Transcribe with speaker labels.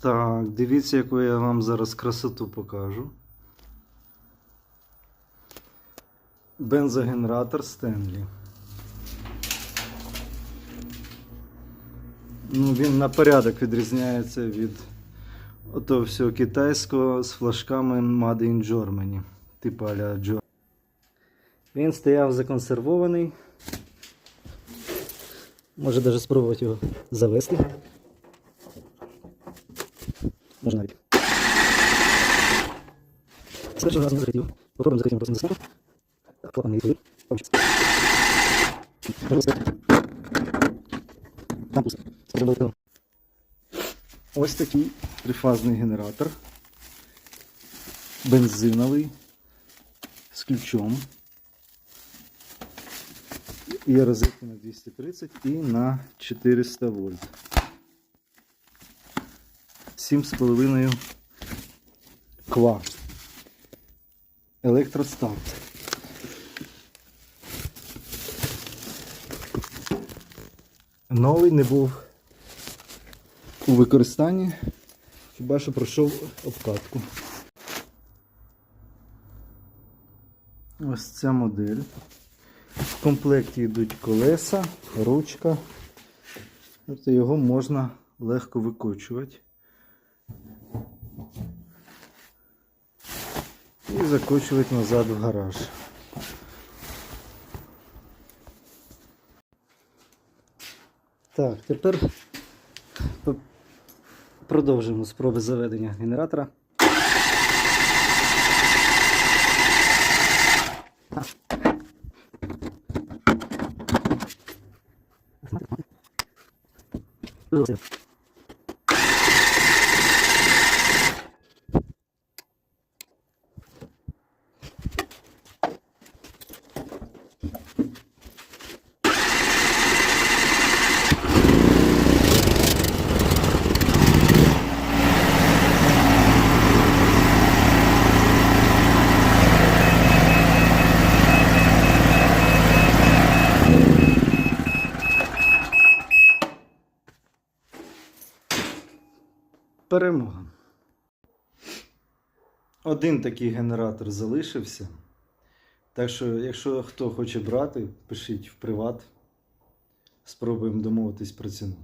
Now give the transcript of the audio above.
Speaker 1: Так, дивіться, яку я вам зараз красоту покажу. Бензогенератор Стенлі. Ну, він на порядок відрізняється від ото всього китайського з флажками Made in Germany. Типу аля Джо. Він стояв законсервований. Може навіть спробувати його завести. Можна навіть. З першого разу не захотів. Попробуємо закрити просто заснути. Так, клапан не. Там пусто. Ось такий трифазний генератор. Бензиновий. З ключом. Є розетки на 230 і на 400 вольт. 7,5 ква. Електростарт. Новий не був у використанні, хіба що пройшов обкатку. Ось ця модель. В комплекті йдуть колеса, ручка. Тобто його можна легко викочувати. І закочувати назад в гараж. Так, тепер продовжимо спроби заведення генератора. Перемога. Один такий генератор залишився. Так що, якщо хто хоче брати, пишіть в приват. Спробуємо домовитись про ціну.